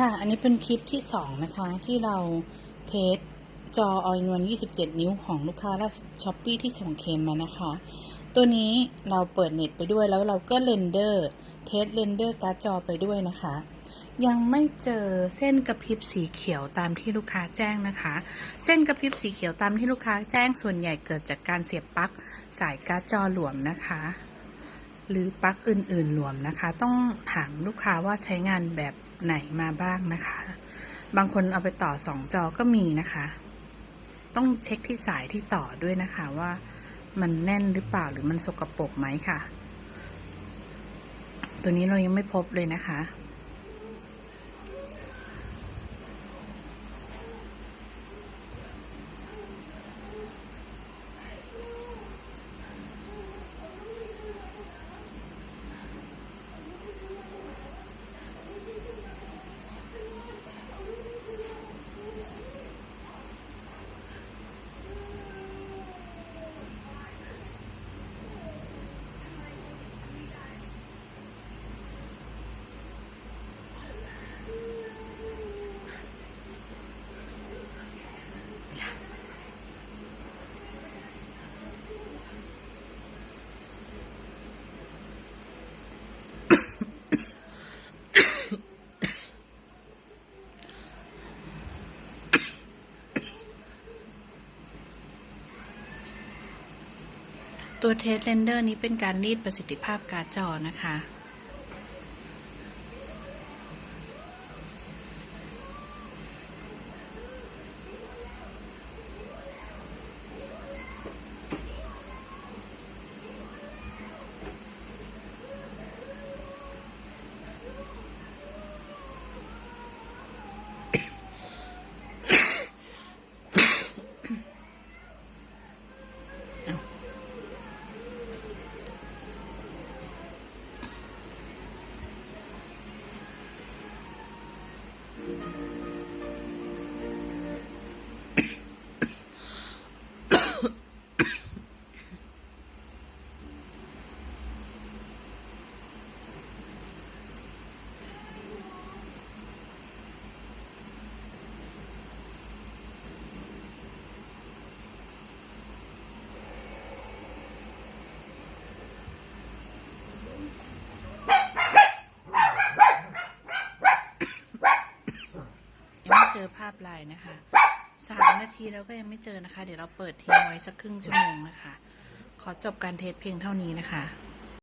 ค่ะ อันนี้เป็นคลิปที่สองนะคะ ที่เราเทสจอออยนวล 27 นิ้วของลูกค้าและช้อปปี้ที่ส่งเคมมานะคะ ตัวนี้เราเปิดเน็ตไปด้วยแล้วเราก็เรนเดอร์เทสเรนเดอร์การ์ดจอไปด้วยนะคะ ยังไม่เจอเส้นกระพริบสีเขียวตามที่ลูกค้าแจ้งนะคะ เส้นกระพริบสีเขียวตามที่ลูกค้าแจ้งส่วนใหญ่เกิดจากการเสียบปลั๊กสายการ์ดจอหลวมนะคะ หรือปลั๊กอื่นๆรวมนะคะ ต้องถามลูกค้าว่าใช้งานแบบไหนมาบ้างนะคะ บางคนเอาไปต่อสองจอก็มีนะคะ ต้องเช็คที่สายที่ต่อด้วยนะคะว่ามันแน่นหรือเปล่าหรือมันสกปรกไหมค่ะ ตัวนี้เรายังไม่พบเลยนะคะ ตัวเทสเรนเดอร์นี้เป็นการรีดประสิทธิภาพการ์ดจอนะคะ เจอภาพลายนะคะสามนาทีแล้วก็ยังไม่เจอนะคะ เดี๋ยวเราเปิดทิ้งไว้สักครึ่งชั่วโมงนะคะ ขอจบการเทสเพียงเท่านี้นะคะ